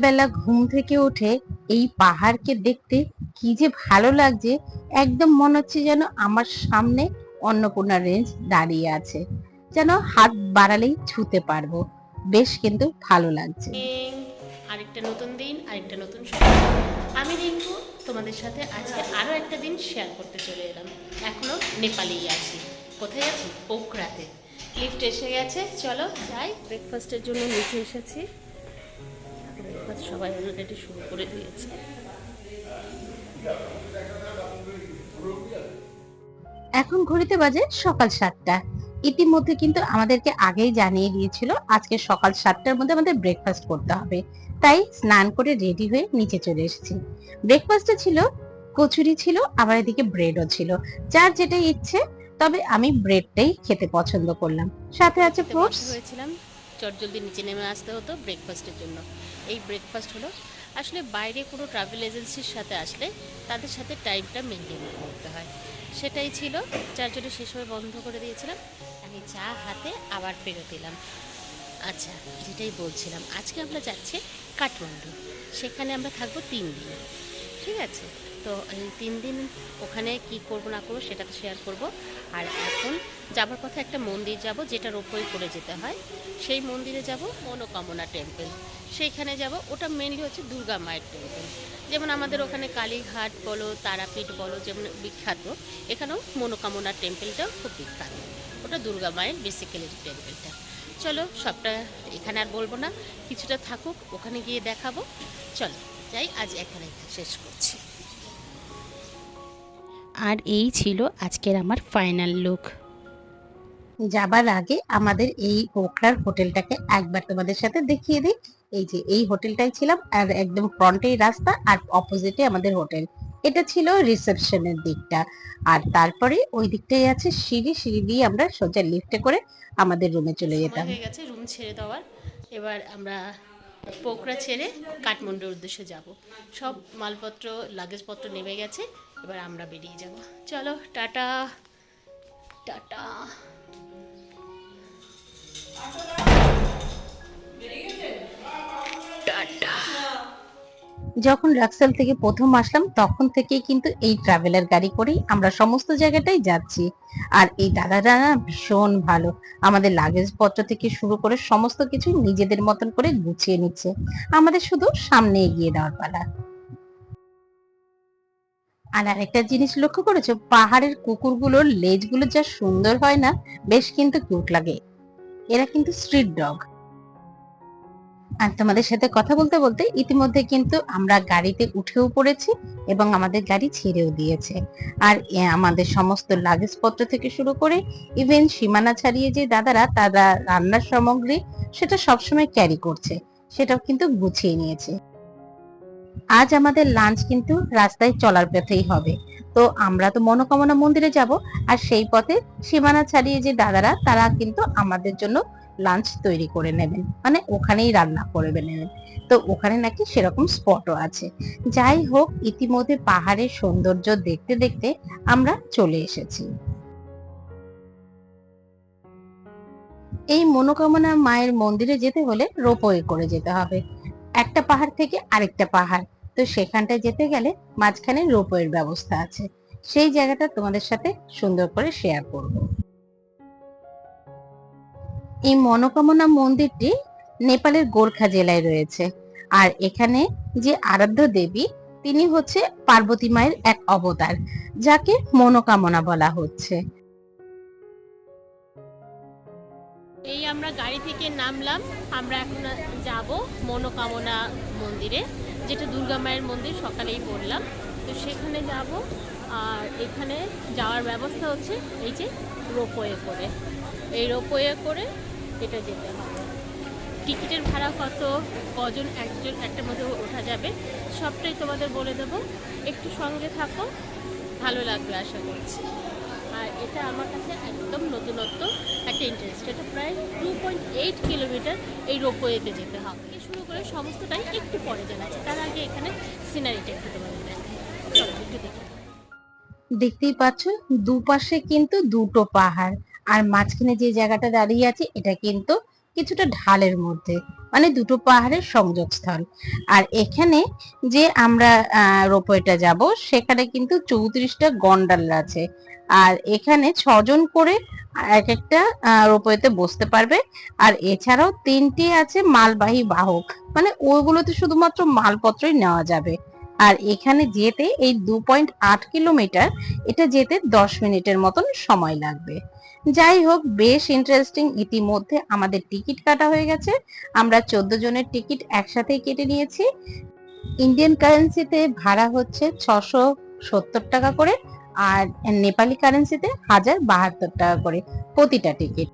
সকালবেলা ঘুম থেকে উঠে এই পাহাড়কে দেখতে কি যে ভালো লাগছে একদম মনে হচ্ছে যেন আমার সামনে অন্নপূর্ণা রেঞ্জ দাঁড়িয়ে আছে। যেন হাত বাড়ালেই ছুতে পারব। বেশ কিন্তু ভালো লাগছে। আরেকটা নতুন দিন আরেকটা নতুন আমি রিঙ্কু তোমাদের সাথে আজকে আরও একটা দিন শেয়ার করতে চলে এলাম। এখনও নেপালেই আছি। কোথায় আছি? পোখরাতে লিফট এসে গেছে। চলো যাই। ব্রেকফাস্টের জন্য নিচে এসেছি। ব্রেকফাস্ট সবাই অলরেডি শুরু করে দিয়েছে। এখন ঘড়িতে বাজে সকাল সাতটা। ইতিমধ্যে কিন্তু আমাদেরকে আগেই জানিয়ে দিয়েছিল আজকে সকাল সাতটার মধ্যে আমাদের ব্রেকফাস্ট করতে হবে। তাই স্নান করে রেডি হয়ে নিচে চলে এসেছি। ব্রেকফাস্টে ছিল কচুরি ছিল আবার এদিকে ব্রেডও ছিল। যার যেটা ইচ্ছে তবে আমি ব্রেডটাই খেতে পছন্দ করলাম। সাথে আছে ফ্রুটস হয়েছিলাম। চটজলদি নিচে নেমে আসতে হতো ব্রেকফাস্টের জন্য। এই ব্রেকফাস্ট হলো। আসলে বাইরে কোনো ট্রাভেল এজেন্সির সাথে আসলে তাদের সাথে টাইমটা মেনটেন করতে হয়। সেটাই ছিল। যার জন্য সে সময় বন্ধ করে দিয়েছিলাম। আমি চা হাতে আবার ফেরত এলাম। আচ্ছা যেটাই বলছিলাম, আজকে আমরা যাচ্ছি কাঠমান্ডু। সেখানে আমরা থাকব তিন দিন। ঠিক আছে? তো এই তিন দিন ওখানে কি করব না করব সেটা তো শেয়ার করব। আর এখন যাবার কথা একটা মন্দির যাব যেটা রোপওয়ে করে যেতে হয়। সেই মন্দিরে যাব মনোকামনা টেম্পল সেইখানে যাব। ওটা মেনলি হচ্ছে দুর্গা মায়ের টেম্পল যেমন আমাদের ওখানে কালীঘাট বলো, তারাপীঠ বলো, যেমন বিখ্যাত, এখানেও মনোকামনা টেম্পলটাও খুব বিখ্যাত। ওটা দুর্গা মায়ের বেসিক্যালি টেম্পলটা চলো, সবটা এখানে আর বলব না। কিছুটা থাকুক, ওখানে গিয়ে দেখাবো। চলো, যাই, আজ এখানে শেষ করছি। আর এই ছিল আজকের আমার ফাইনাল লুক যাবার আগে আমাদের এই পোখরার হোটেলটাকে একবার তোমাদের সাথে দেখিয়ে দিই। এই যে এই হোটেলটাই ছিলাম আর একদম ফ্রন্টেই রাস্তা আর অপোজিটে আমাদের হোটেল। এটা ছিল রিসেপশনের দিকটা। আর তারপরে ওই দিকটাই আছে সিঁড়ি সিঁড়ি দিয়ে আমরা সোজা লিফটে করে আমাদের রুমে চলে যেতাম। হয়ে গেছে রুম ছেড়ে দেওয়ার। এবার আমরা পোকরা ছেড়ে কাঠমান্ডুর উদ্দেশ্যে যাব। সব মালপত্র লাগেজপত্র নেমে গেছে এবার আমরা বেরিয়ে যাব। চলো টাটা টাটা। টাটা। যখন রাক্সাল থেকে প্রথম আসলাম, তখন থেকেই কিন্তু এই ট্রাভেলার গাড়ি করেই আমরা সমস্ত জায়গাটাই যাচ্ছি। আর এই দাদারা না ভীষণ ভালো। আমাদের লাগেজ পত্র থেকে শুরু করে সমস্ত কিছু নিজেদের মতন করে গুছিয়ে নিচ্ছে। আমাদের শুধু সামনে এগিয়ে দেওয়ার পালা। আর আরেকটা জিনিস লক্ষ্য করেছ? পাহাড়ের কুকুরগুলোর লেজগুলো যা সুন্দর হয় না, বেশ কিন্তু কিউট লাগে। এরা কিন্তু স্ট্রিট ডগ আর তোমাদের সাথে কথা বলতে বলতে ইতিমধ্যে কিন্তু আমরা গাড়িতে উঠেও পড়েছি এবং আমাদের গাড়ি ছেড়েও দিয়েছে। আর আমাদের সমস্ত লাগেজ পত্র থেকে শুরু করে ইভেন সীমানা ছাড়িয়ে যে দাদারা, তারা রান্নার সামগ্রী, সেটা সবসময় ক্যারি করছে। সেটাও কিন্তু গুছিয়ে নিয়েছে। আজ আমাদের লাঞ্চ কিন্তু রাস্তায় চলার পথেই হবে। তো আমরা তো মনোকামনা মন্দিরে যাব, আর সেই পথে সীমানা ছাড়িয়ে যে দাদারা, তারা কিন্তু আমাদের জন্য লাঞ্চ তৈরি করে নেবেন। মানে ওখানেই রান্না করে নেবেন। তো ওখানে নাকি সেরকম স্পটও আছে। যাই হোক, ইতিমধ্যে পাহাড়ের সৌন্দর্য দেখতে দেখতে আমরা চলে এসেছি। এই মনোকামনা মায়ের মন্দিরে যেতে হলে রোপওয়ে করে যেতে হবে। একটা পাহাড় থেকে আরেকটা পাহাড়। তো সেখানটায় যেতে গেলে মাঝখানে রোপওয়ের ব্যবস্থা আছে। সেই জায়গাটা তোমাদের সাথে সুন্দর করে শেয়ার করব। এই মনোকামনা মন্দিরটি নেপালের গোর্খা জেলায় রয়েছে। আর এখানে যে আরাধ্য দেবী, তিনি হচ্ছে পার্বতী মায়ের এক অবতার, যাকে মনোকামনা বলা হচ্ছে। এই আমরা গাড়ি থেকে নামলাম, আমরা এখন যাব মনোকামনা মন্দিরে। যেটা দুর্গা মায়ের মন্দির, সকালেই বললাম। তো সেখানে যাব, আর এখানে যাওয়ার ব্যবস্থা হচ্ছে এই যে রোপওয়ে করে। এই রোপওয়ে করে এটা যেতে হবে। টিকিটের ভাড়া কত, কজন, একজন একটার মধ্যে ওঠা যাবে, সবটাই তোমাদের বলে দেবো। একটু সঙ্গে থাকো, ভালো লাগবে আশা করছি। আর এটা আমার কাছে একদম নতুনত্ব। ইন্টারেস্ট এটা প্রায় টু পয়েন্ট এইট কিলোমিটার এই রোপওয়েতে যেতে হবে। শুরু করে সমস্তটাই একটু পরে জানাচ্ছি তার আগে এখানে সিনারিটা একটু তোমাদের দেখাই। একটু দেখি। দেখতেই পাচ্ছ, দুপাশে কিন্তু দুটো পাহাড়। আর মাঝখানে যে জায়গাটা দাঁড়িয়ে আছে, এটা কিন্তু কিছুটা ঢালের মধ্যে মানে দুটো পাহাড়ের সংযোগস্থল। আর এখানে যে আমরা রোপওয়েটা যাব, সেখানে কিন্তু চৌত্রিশটা গন্ডাল আছে। আর এখানে ছজন করে এক একটা রোপওয়েতে বসতে পারবে। আর এছাড়াও তিনটি আছে মালবাহী বাহক। মানে ওইগুলোতে শুধুমাত্র মালপত্রই নেওয়া যাবে। আর এখানে যেতে এই দু পয়েন্ট আট কিলোমিটার, এটা যেতে দশ মিনিটের মতন সময় লাগবে। যাই হোক, বেশ ইন্টারেস্টিং ইতিমধ্যে আমাদের টিকিট কাটা হয়ে গেছে। আমরা চোদ্দ জনের টিকিট একসাথেই কেটে নিয়েছি। ইন্ডিয়ান কারেন্সিতে ভাড়া হচ্ছে ছশো সত্তর টাকা করে আর নেপালি কারেন্সিতে হাজার বাহাত্তর টাকা করে প্রতিটা টিকিট।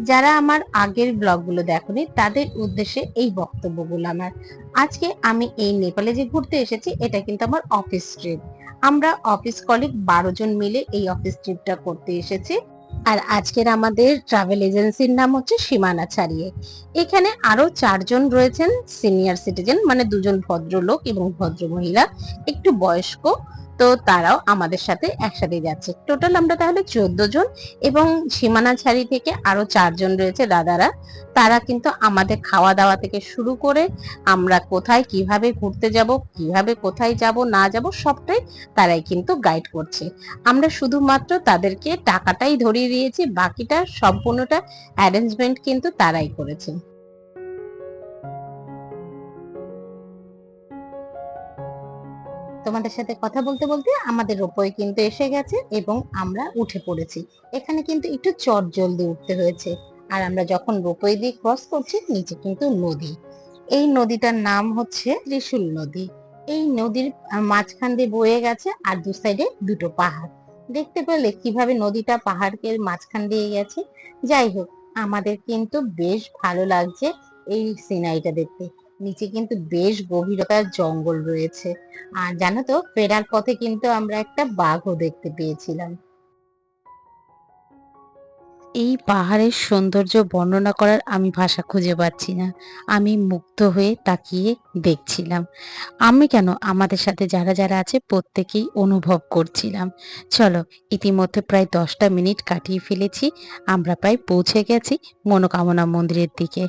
যারা আমার আগের ব্লগগুলো দেখনি, তাদের উদ্দেশ্যে এই বক্তব্যগুলো আমার। আজকে আমি এই নেপালে যে ঘুরতে এসেছি, এটা কিন্তু আমার অফিস ট্রিপ। আমরা অফিস কলিগ বারো জন মিলে এই অফিস ট্রিপটা করতে এসেছি। আর আজকের আমাদের ট্রাভেল এজেন্সির নাম হচ্ছে সীমানা ছাড়িয়ে। এখানে আরও চারজন রয়েছেন, সিনিয়র সিটিজেন মানে দুজন ভদ্রলোক এবং ভদ্র মহিলা একটু বয়স্ক। তো তারাও আমাদের সাথে একসাথে যাচ্ছে। টোটাল আমরা তাহলে চোদ্দ জন এবং সীমানা ছাড়ি থেকে আরও চারজন রয়েছে দাদারা। তারা কিন্তু আমাদের খাওয়া দাওয়া থেকে শুরু করে আমরা কোথায় কীভাবে ঘুরতে যাব, কীভাবে কোথায় যাব, না যাব সবটাই তারাই কিন্তু গাইড করছে। আমরা শুধুমাত্র তাদেরকে টাকাটাই ধরিয়ে দিয়েছি, বাকিটা সম্পূর্ণটা অ্যারেঞ্জমেন্ট কিন্তু তারাই করেছে। তোমাদের সাথে কথা বলতে বলতে আমাদের রোপওয়ে কিন্তু এসে গেছে এবং আমরা উঠে পড়েছি। এখানে কিন্তু একটু চট জলদি উঠতে হয়েছে। আর আমরা যখন রোপওয়ে দিয়ে ক্রস করছি, নিচে কিন্তু নদী। এই নদীটার নাম হচ্ছে ত্রিশুল নদী। এই নদীর মাঝখান দিয়ে বয়ে গেছে আর দু সাইডে দুটো পাহাড়। দেখতে পেলে কীভাবে নদীটা পাহাড়কে মাঝখান দিয়ে গেছে? যাই হোক, আমাদের কিন্তু বেশ ভালো লাগছে এই সিনারিটা দেখতে। নিচে কিন্তু বেশ গভীরতার জঙ্গল রয়েছে। আর জানো তো, ফেরার পথে কিন্তু আমরা একটা বাঘও দেখতে পেয়েছিলাম। এই পাহাড়ের সৌন্দর্য বর্ণনা করার আমি ভাষা খুঁজে পাচ্ছি না। আমি মুগ্ধ হয়ে তাকিয়ে দেখছিলাম। আমি কেন আমাদের সাথে যারা যারা আছে প্রত্যেকেই অনুভব করছিলাম। চলো, ইতিমধ্যে প্রায় দশটা মিনিট কাটিয়ে ফেলেছি। আমরা প্রায় পৌঁছে গেছি মনোকামনা মন্দিরের দিকে।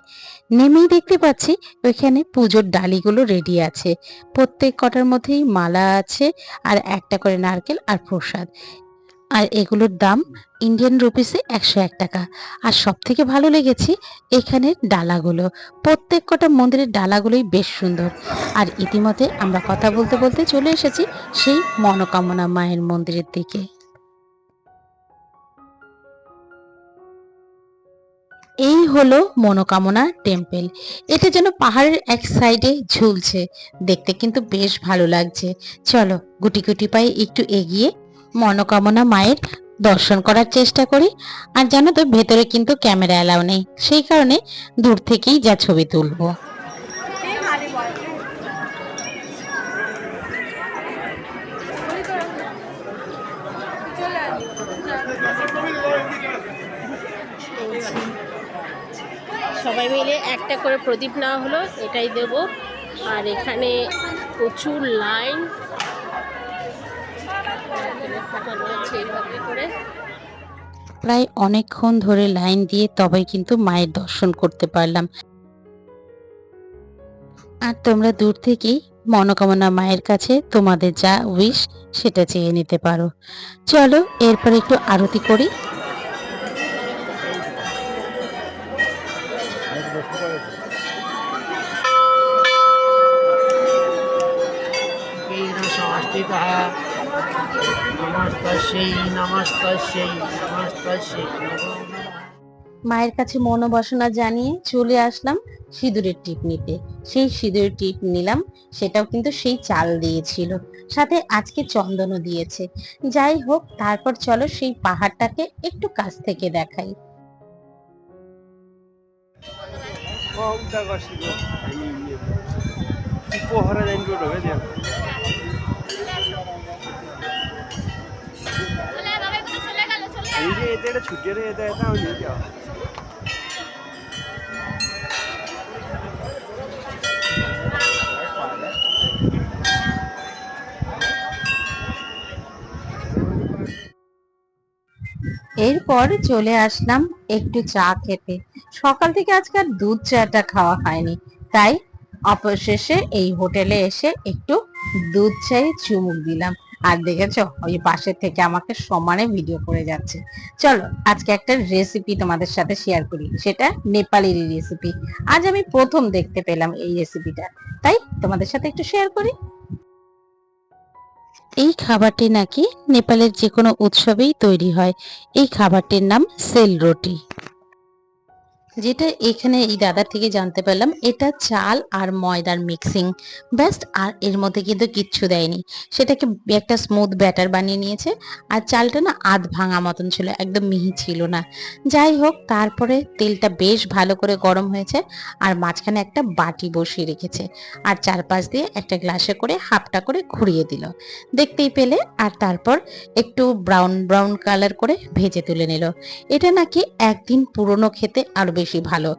নেমেই দেখতে পাচ্ছি ওইখানে পুজোর ডালিগুলো রেডি আছে। প্রত্যেক কটার মধ্যেই মালা আছে আর একটা করে নারকেল আর প্রসাদ। আর এগুলোর দাম ইন্ডিয়ান রুপিসে একশো এক টাকা। আর সব থেকে ভালো লেগেছে এখানের ডালাগুলো। প্রত্যেক কটা মন্দিরের ডালাগুলোই বেশ সুন্দর। আর ইতিমধ্যে আমরা কথা বলতে বলতে চলে এসেছি সেই মনোকামনা মায়ের মন্দিরের দিকে। এই হলো মনোকামনা টেম্পেল। এটা যেন পাহাড়ের এক সাইডে ঝুলছে। দেখতে কিন্তু বেশ ভালো লাগছে। চলো গুটি গুটি পায়ে একটু এগিয়ে মনোকামনা মায়ের দর্শন করার চেষ্টা করি। আর জানো তো, ভেতরে কিন্তু ক্যামেরা অ্যালাউ নেই। সেই কারণে দূর থেকেই যা ছবি তুলবো। সবাই মিলে একটা করে প্রদীপ নেওয়া হলো, এটাই দেব। আর এখানে প্রচুর লাইন। প্রায় অনেকক্ষণ ধরে লাইন দিয়ে তবে কিন্তু মায়ের দর্শন করতে পারলাম। আর তোমরা দূর থেকেই মনোকামনা মায়ের কাছে তোমাদের যা উইশ সেটা চেয়ে নিতে পারো। চলো এরপর একটু আরতি করি। মায়ের কাছে মনোবাসনা জানিয়ে চলে আসলাম সিঁদুরের টিপ নিতে। সেই সিঁদুরের টিপ নিলাম সেটাও কিন্তু সেই চাল দিয়েছিল সাথে আজকে চন্দনও দিয়েছে। যাই হোক তারপর চলো সেই পাহাড়টাকে একটু কাছ থেকে দেখাই। উপহারে এরপর চলে আসলাম একটু চা খেতে। সকাল থেকে আজকে আর দুধ চাটা খাওয়া হয়নি। তাই অপশেষে এই হোটেলে এসে একটু দুধ চায়ে চুমুক দিলাম। আর দেখেছ, ওই পাশের থেকে আমাকে সমানে ভিডিও করে যাচ্ছে। চলো, আজকে একটা রেসিপি তোমাদের সাথে শেয়ার করি। সেটা নেপালির রেসিপি আজ আমি প্রথম দেখতে পেলাম এই রেসিপিটা তাই তোমাদের সাথে একটু শেয়ার করি। এই খাবারটি নাকি নেপালের যে কোনো উৎসবেই তৈরি হয়। এই খাবারটির নাম সেল রুটি। যেটা এখানে এই দাদার থেকে জানতে পারলাম, এটা চাল আর ময়দার মিক্সিং ব্যাস্ট আর এর মধ্যে কিন্তু কিচ্ছু দেয়নি। সেটাকে একটা স্মুথ ব্যাটার বানিয়ে নিয়েছে। আর চালটা না আধ ভাঙা মতন ছিল, একদম মিহি ছিল না। যাই হোক, তারপরে তেলটা বেশ ভালো করে গরম হয়েছে আর মাঝখানে একটা বাটি বসিয়ে রেখেছে। আর চারপাশ দিয়ে একটা গ্লাসে করে হাফটা করে ঘুরিয়ে দিল। দেখতেই পেলে, আর তারপর একটু ব্রাউন ব্রাউন কালার করে ভেজে তুলে নিল। এটা নাকি একদিন পুরনো খেতে আরও বেশি ভালো।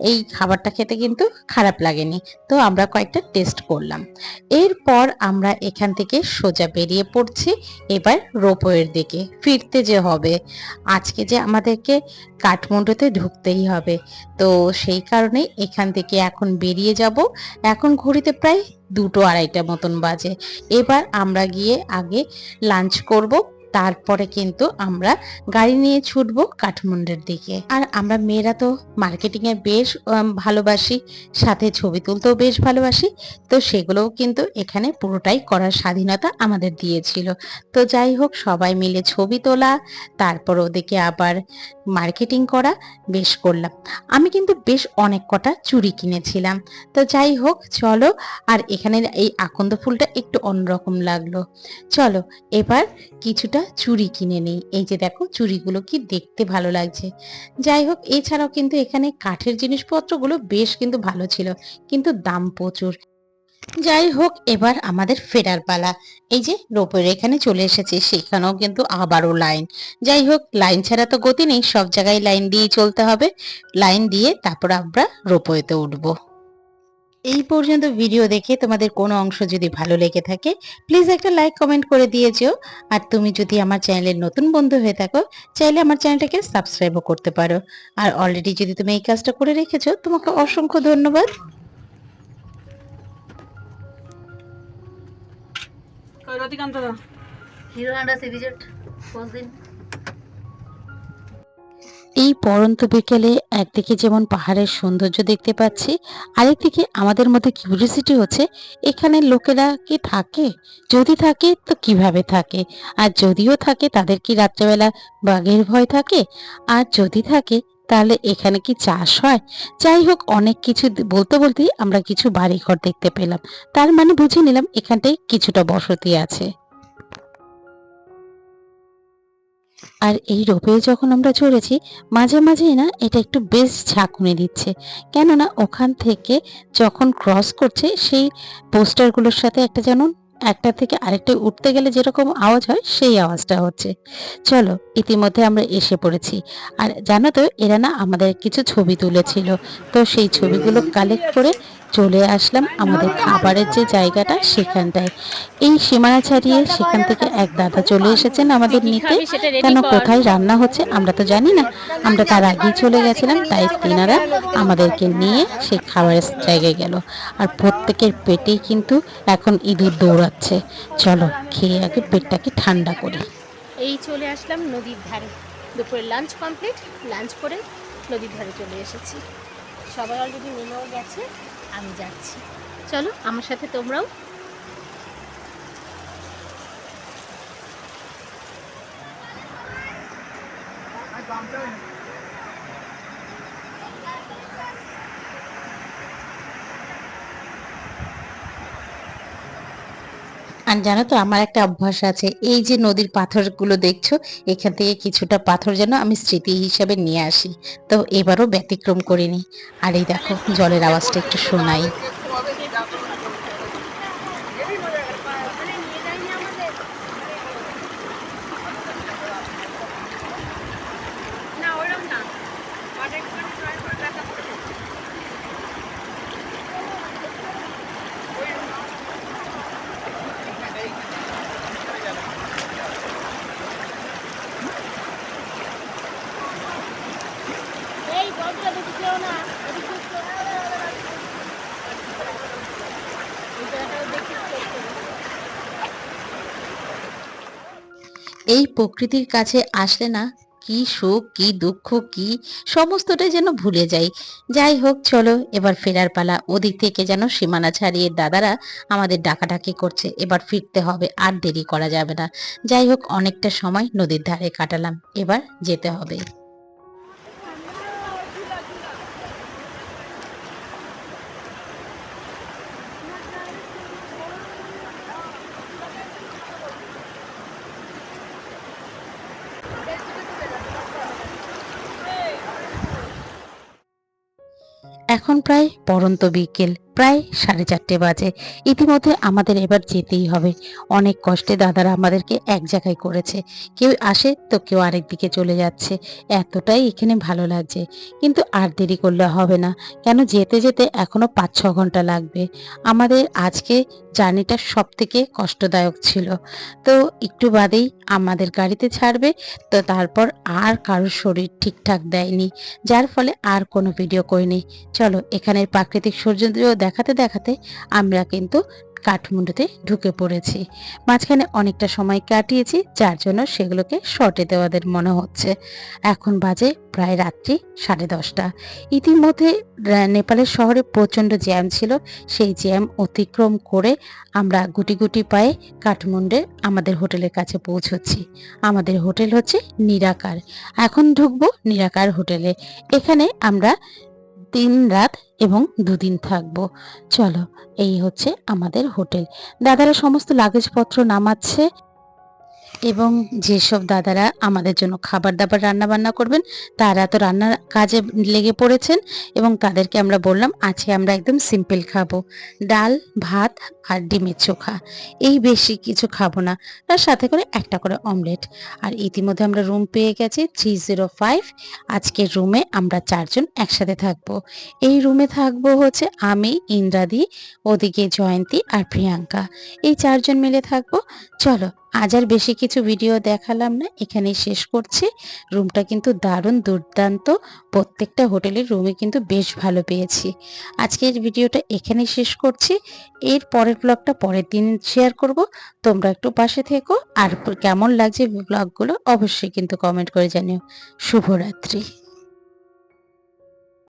এই খাবারটা খেতে কিন্তু খারাপ লাগেনি। তো আমরা কয়েকটা টেস্ট করলাম। এরপর আমরা এখান থেকে সোজা বেরিয়ে পড়ছি। এবার রোপওয়ের দিকে। ফিরতে যে হবে, আজকে যে আমাদেরকে কাঠমান্ডুতে ঢুকতেই হবে। তো সেই কারণে এখান থেকে এখন বেরিয়ে যাব। এখন ঘড়িতে প্রায় দুটো আড়াইটা মতন বাজে। এবার আমরা গিয়ে আগে লাঞ্চ করব। তারপরে কিন্তু আমরা গাড়ি নিয়ে ছুটবো কাঠমান্ডুর দিকে। আর আমরা মেয়েরা তো মার্কেটিং এ বেশ ভালোবাসি, সাথে ছবি তুলতেও বেশ ভালোবাসি। তো সেগুলোও কিন্তু এখানে পুরোটাই করার স্বাধীনতা আমাদের দিয়েছিল। তো যাই হোক, সবাই মিলে ছবি তোলা, তারপর ওদেরকে আবার মার্কেটিং করা বেশ করলাম। আমি কিন্তু বেশ অনেক কটা চুড়ি কিনেছিলাম। তো যাই হোক, চলো, আর এখানে এই আকন্দ ফুলটা একটু অন্যরকম লাগল। চলো, এবার কিছুটা চুড়ি কিনে নেই। এই যে দেখো, চুড়িগুলো কি দেখতে ভালো লাগছে। যাই হোক, এছাড়াও কিন্তু এখানে কাঠের জিনিসপত্রগুলো বেশ কিন্তু ভালো ছিল, কিন্তু দাম প্রচুর। যাই হোক এবার আমাদের ফেরার পালা। এই যে, রোপের এখানে চলে এসেছে, সেখানেও কিন্তু আবারও লাইন। যাই হোক লাইন ছাড়া তো গতি নেই, সব জায়গায় লাইন দিয়ে চলতে হবে। লাইন দিয়ে তারপর আমরা রোপওয়েতে উঠবো। এই পর্যন্ত ভিডিও দেখে তোমাদের কোনো অংশ যদি ভালো লেগে থাকে প্লিজ একটা লাইক কমেন্ট করে দিয়ে যেও। আর তুমি যদি আমার চ্যানেলের নতুন বন্ধু হয়ে থাকো, চাইলে আমার চ্যানেলটাকে সাবস্ক্রাইবও করতে পারো। আর অলরেডি যদি তুমি এই কাজটা করে রেখেছো, তোমাকে অসংখ্য ধন্যবাদ। হিরো হন্ডা সিরিজের পোস্ট দিন। এই পরন্ত বিকেলে একদিকে যেমন পাহাড়ের সৌন্দর্য দেখতে পাচ্ছি আরেকদিকে আমাদের মধ্যে কিউরিয়াসিটি হচ্ছে এখানে লোকেরা কি থাকে? যদি থাকে তো কীভাবে থাকে? আর যদিও থাকে তাদের কি রাত্রেবেলা বাঘের ভয় থাকে? আর যদি থাকে তাহলে এখানে কি চাষ হয়? যাই হোক, অনেক কিছু বলতে বলতেই আমরা কিছু বাড়িঘর দেখতে পেলাম। তার মানে বুঝে নিলাম এখানটায় কিছুটা বসতি আছে। আর এই রোপে যখন আমরা চড়েছি, মাঝে মাঝেই না এটা একটু বেশ ঝাঁকুনি দিচ্ছে। কেননা ওখান থেকে যখন ক্রস করছে, সেই পোস্টারগুলোর সাথে একটা যেন একটা থেকে আরেকটা উঠতে গেলে যেরকম আওয়াজ হয়, সেই আওয়াজটা হচ্ছে। চলো, ইতিমধ্যে আমরা এসে পড়েছি। আর জানো তো এরা না আমাদের কিছু ছবি তুলেছিল। তো সেই ছবিগুলো কালেক্ট করে চলে আসলাম আমাদের খাবারের যে জায়গাটা সেখানটায় এই সীমানা ছাড়িয়ে সেখান থেকে এক দাদা চলে এসেছেন আমাদের নিতে। কেন কোথায় রান্না হচ্ছে আমরা তো জানি না। আমরা তার আগেই চলে গেছিলাম তাই তিনারা আমাদেরকে নিয়ে সেই খাবারের জায়গায় গেল। আর প্রত্যেকের পেটেই কিন্তু এখন ইঁদুর দৌড়াচ্ছে। চলো খেয়ে আগে পেটটাকে ঠান্ডা করি। এই চলে আসলাম নদীর ধারে। দুপুরে লাঞ্চ কমপ্লিট লাঞ্চ করে নদীর ধারে চলে এসেছি। সবাই অলরেডি নেমেও গেছে। আমি যাচ্ছি। চলো আমার সাথে তোমরাও। আর জানো তো, আমার একটা অভ্যাস আছে, এই যে নদীর পাথরগুলো দেখছ, এখান থেকে কিছুটা পাথর যেন আমি স্মৃতি হিসাবে নিয়ে আসি। তো এবারও ব্যতিক্রম করিনি। আর এই দেখো, জলের আওয়াজটা একটু শোনাই। এই প্রকৃতির কাছে আসলে না কি সুখ, কি দুঃখ, কি সমস্তটাই যেন ভুলে যাই। যাই হোক, চলো এবার ফেরার পালা। ওদিক থেকে যেন সীমানা ছাড়িয়ে দাদারা আমাদের ডাকাডাকি করছে। এবার ফিরতে হবে, আর দেরি করা যাবে না। যাই হোক, অনেকটা সময় নদীর ধারে কাটালাম। এবার যেতে হবে। এখন প্রায় পরন্ত বিকেল। প্রায় সাড়ে চারটে বাজে। ইতিমধ্যে আমাদের এবার যেতেই হবে। অনেক কষ্টে দাদারা আমাদেরকে এক জায়গায় করেছে। কেউ আসে তো কেউ আরেক দিকে চলে যাচ্ছে। এতটাই এখানে ভালো লাগছে। কিন্তু আর দেরি করলে হবে না। কেন যেতে যেতে এখনও পাঁচ ছ ঘণ্টা লাগবে। আমাদের আজকে জার্নিটা সব থেকে কষ্টদায়ক ছিল। তো একটু বাদেই আমাদের গাড়িতে ছাড়বে, তো তারপর আর কারোর শরীর ঠিকঠাক দেয়নি। যার ফলে আর কোনো ভিডিও করিনি। চলো, এখানের প্রাকৃতিক সৌন্দর্য দেখাতে দেখাতে আমরা কিন্তু কাঠমান্ডুতে ঢুকে পড়েছি। মাঝখানে অনেকটা সময় কাটিয়েছি, যার জন্য সেগুলোকে শর্টে দেওয়াদের মনে হচ্ছে। এখন বাজে প্রায় রাত্রি সাড়ে দশটা। ইতিমধ্যে নেপালের শহরে প্রচণ্ড জ্যাম ছিল। সেই জ্যাম অতিক্রম করে আমরা গুটি গুটি পায়ে কাঠমান্ডুর আমাদের হোটেলের কাছে পৌঁছচ্ছি। আমাদের হোটেল হচ্ছে নিরাকার। এখন ঢুকবো নিরাকার হোটেলে। এখানে আমরা তিন রাত এবং দুদিন থাকব। চলো এই হচ্ছে আমাদের হোটেল। দাদারা সমস্ত লাগেজপত্র নামাচ্ছে। এবং যেসব দাদারা আমাদের জন্য খাবার দাবার রান্না বান্না করবেন, তারা তো রান্নার কাজে লেগে পড়েছেন এবং তাদেরকে আমরা বললাম, আজকে আমরা একদম সিম্পল খাব। ডাল, ভাত আর ডিমের চোখা। এই বেশি কিছু খাব না। তার সাথে করে একটা করে অমলেট। আর ইতিমধ্যে আমরা রুম পেয়ে গেছি থ্রি জিরো ফাইভ। আজকের রুমে আমরা চারজন একসাথে থাকব। এই রুমে থাকব হচ্ছে আমি, ইন্দ্রাদি, ওদিকে জয়ন্তী আর প্রিয়াঙ্কা। এই চারজন মিলে থাকব। চলো আজ আর বেশি কিছু ভিডিও দেখালাম না, এখানেই শেষ করছি। রুমটা কিন্তু দারুণ দুর্দান্ত। প্রত্যেকটা হোটেলের রুমে কিন্তু বেশ ভালো পেয়েছি। আজকের ভিডিওটা এখানেই শেষ করছি। এর পরের ব্লগটা পরের দিন শেয়ার করব। তোমরা একটু পাশে থেকো। আর কেমন লাগছে ব্লগগুলো অবশ্যই কিন্তু কমেন্ট করে জানিও। শুভরাত্রি।